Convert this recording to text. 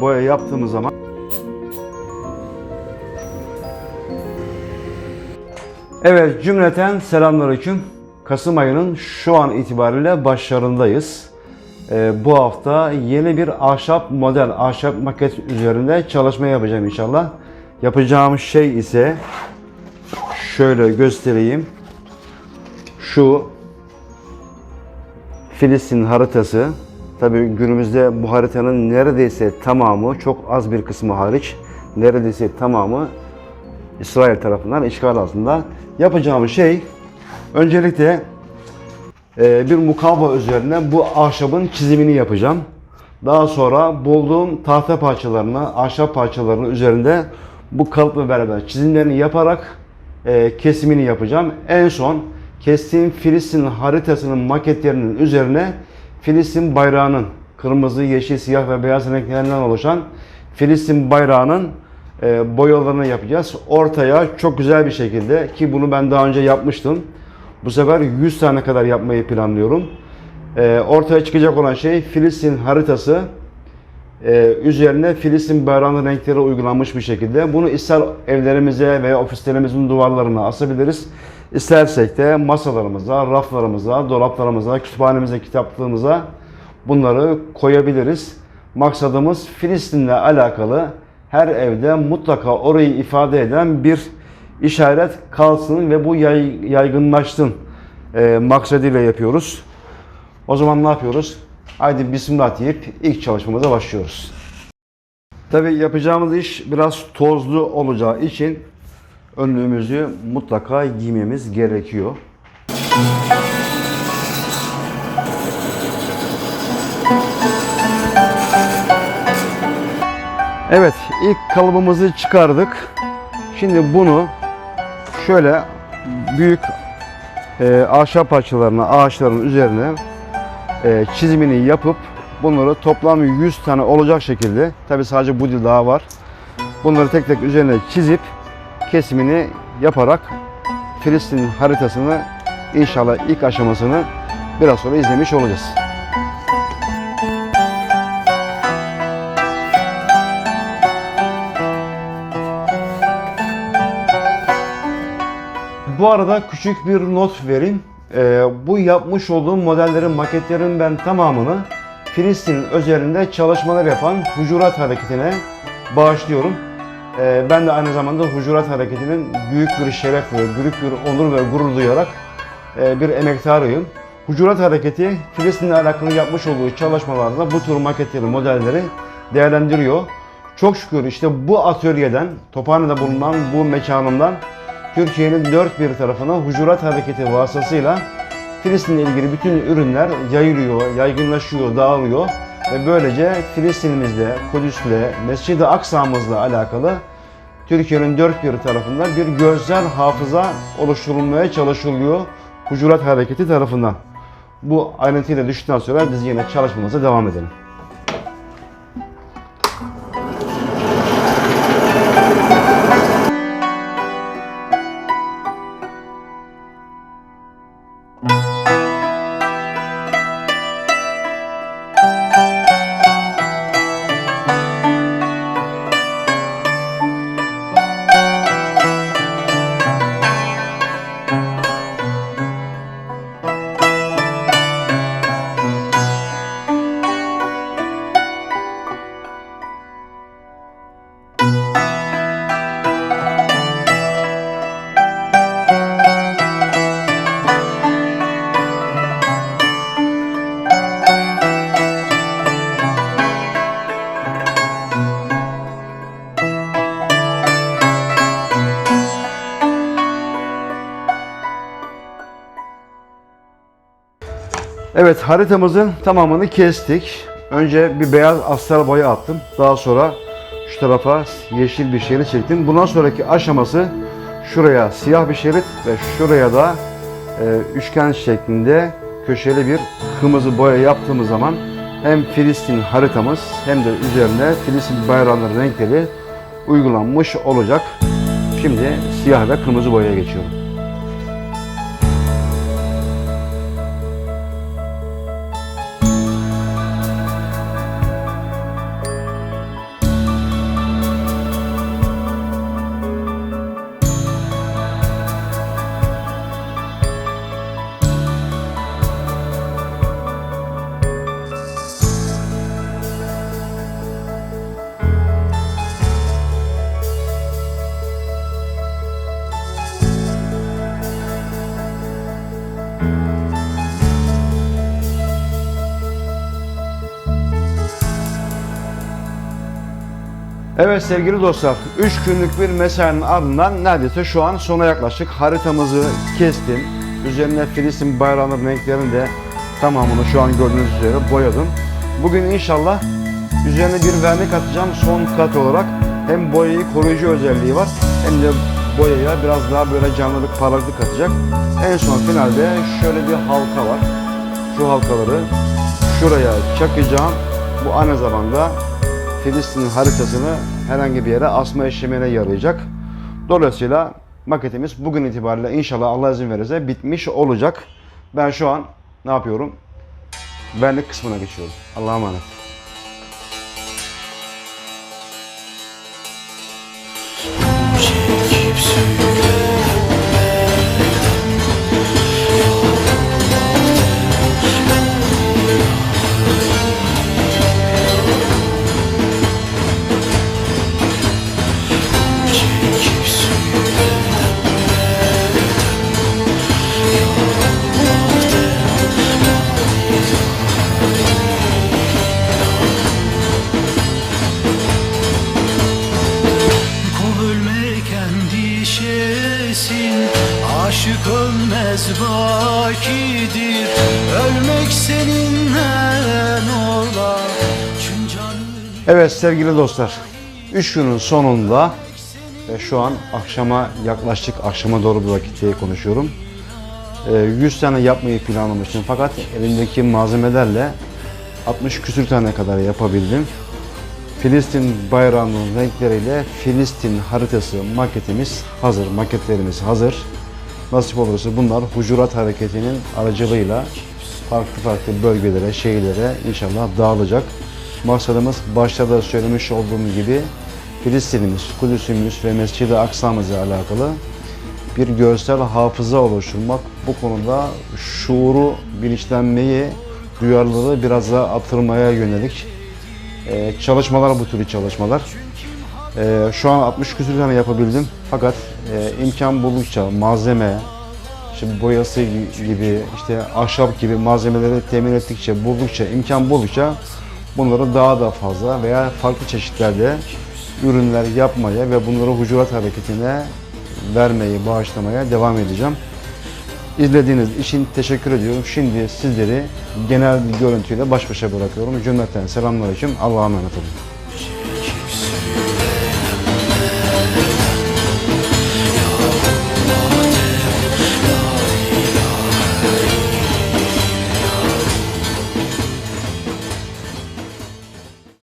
boya yaptığımız zaman Evet cümleten selamünaleyküm. Kasım ayının şu an itibariyle başlarındayız. Ee, bu hafta yeni bir ahşap model, ahşap maket üzerinde çalışma yapacağım inşallah. Yapacağım şey ise şöyle göstereyim. Şu Filistin haritası. Tabii günümüzde bu haritanın neredeyse tamamı, çok az bir kısmı hariç, neredeyse tamamı İsrail tarafından işgal altında. Yapacağım şey öncelikle e, bir mukavva üzerine bu ahşabın çizimini yapacağım. Daha sonra bulduğum tahta parçalarını, ahşap parçalarını üzerinde bu kalıpla beraber çizimlerini yaparak e, kesimini yapacağım. En son kestiğim Filistin haritasının maketlerinin üzerine Filistin bayrağının kırmızı, yeşil, siyah ve beyaz renklerinden oluşan Filistin bayrağının e, boyalarını yapacağız. Ortaya çok güzel bir şekilde ki bunu ben daha önce yapmıştım. Bu sefer 100 tane kadar yapmayı planlıyorum. E, ortaya çıkacak olan şey Filistin haritası e, üzerine Filistin bayrağının renkleri uygulanmış bir şekilde. Bunu ister evlerimize veya ofislerimizin duvarlarına asabiliriz. İstersek de masalarımıza, raflarımıza, dolaplarımıza, kütüphanemize, kitaplığımıza bunları koyabiliriz. Maksadımız Filistin'le alakalı her evde mutlaka orayı ifade eden bir işaret kalsın ve bu yay, yaygınlaşsın e, maksadıyla yapıyoruz. O zaman ne yapıyoruz? Haydi bismillah deyip ilk çalışmamıza başlıyoruz. Tabi yapacağımız iş biraz tozlu olacağı için önlüğümüzü mutlaka giymemiz gerekiyor. Evet, ilk kalıbımızı çıkardık. Şimdi bunu şöyle büyük e, ahşap parçalarına, ağaçların üzerine e, çizimini yapıp bunları toplam 100 tane olacak şekilde, tabi sadece bu dil daha var. Bunları tek tek üzerine çizip kesimini yaparak Filistin haritasını inşallah ilk aşamasını biraz sonra izlemiş olacağız. Bu arada küçük bir not vereyim. Ee, bu yapmış olduğum modellerin, maketlerin ben tamamını Filistin özelinde çalışmalar yapan Hucurat Hareketi'ne bağışlıyorum. Ee, ben de aynı zamanda Hucurat Hareketi'nin büyük bir şeref ve büyük bir onur ve gurur duyarak e, bir emektarıyım. Hucurat Hareketi Filistin'le alakalı yapmış olduğu çalışmalarda bu tür maketleri, modelleri değerlendiriyor. Çok şükür işte bu atölyeden, Tophane'de bulunan bu mekanımdan Türkiye'nin dört bir tarafına Hucurat Hareketi vasıtasıyla Filistin'le ilgili bütün ürünler yayılıyor, yaygınlaşıyor, dağılıyor ve böylece Filistin'imizle, Kudüs'le, Mescid-i Aksa'mızla alakalı Türkiye'nin dört bir tarafında bir gözler hafıza oluşturulmaya çalışılıyor Hucurat Hareketi tarafından. Bu ayrıntıyla düştükten sonra biz yine çalışmamıza devam edelim. Evet haritamızın tamamını kestik. Önce bir beyaz astar boya attım. Daha sonra şu tarafa yeşil bir şerit çektim. Bundan sonraki aşaması şuraya siyah bir şerit ve şuraya da e, üçgen şeklinde köşeli bir kırmızı boya yaptığımız zaman hem Filistin haritamız hem de üzerine Filistin bayrağının renkleri uygulanmış olacak. Şimdi siyah ve kırmızı boyaya geçiyorum. Evet sevgili dostlar, 3 günlük bir mesainin ardından neredeyse şu an sona yaklaştık. Haritamızı kestim. Üzerine Filistin bayrağının renklerini de tamamını şu an gördüğünüz üzere boyadım. Bugün inşallah üzerine bir vernik atacağım son kat olarak. Hem boyayı koruyucu özelliği var hem de boyaya biraz daha böyle canlılık, parlaklık katacak. En son finalde şöyle bir halka var. Şu halkaları şuraya çakacağım. Bu aynı zamanda Filistin haritasını herhangi bir yere asma işlemine yarayacak. Dolayısıyla maketimiz bugün itibariyle inşallah Allah izin verirse bitmiş olacak. Ben şu an ne yapıyorum? Vernik kısmına geçiyorum. Allah'a emanet. Ölmez bakidir Ölmek seninle ola Evet sevgili dostlar. 3 günün sonunda ve şu an akşama yaklaştık. Akşama doğru bir vakitte konuşuyorum. Ee, 100 tane yapmayı planlamıştım fakat elimdeki malzemelerle 60 küsür tane kadar yapabildim. Filistin bayrağının renkleriyle Filistin haritası maketimiz hazır, maketlerimiz hazır. Nasip olursa bunlar Hucurat Hareketi'nin aracılığıyla farklı farklı bölgelere, şehirlere inşallah dağılacak. Maksadımız başta da söylemiş olduğum gibi Filistin'imiz, Kudüs'ümüz ve Mescid-i Aksa'mızla alakalı bir görsel hafıza oluşturmak. Bu konuda şuuru, bilinçlenmeyi, duyarlılığı biraz daha artırmaya yönelik ee, çalışmalar bu tür çalışmalar. Ee, şu an 60 küsur tane yapabildim. Fakat e, imkan buldukça malzeme, işte boyası gibi, işte ahşap gibi malzemeleri temin ettikçe, buldukça, imkan buldukça bunları daha da fazla veya farklı çeşitlerde ürünler yapmaya ve bunları hucurat hareketine vermeyi, bağışlamaya devam edeceğim. İzlediğiniz için teşekkür ediyorum. Şimdi sizleri genel bir görüntüyle baş başa bırakıyorum. Cümleten selamünaleyküm. Allah'a emanet olun.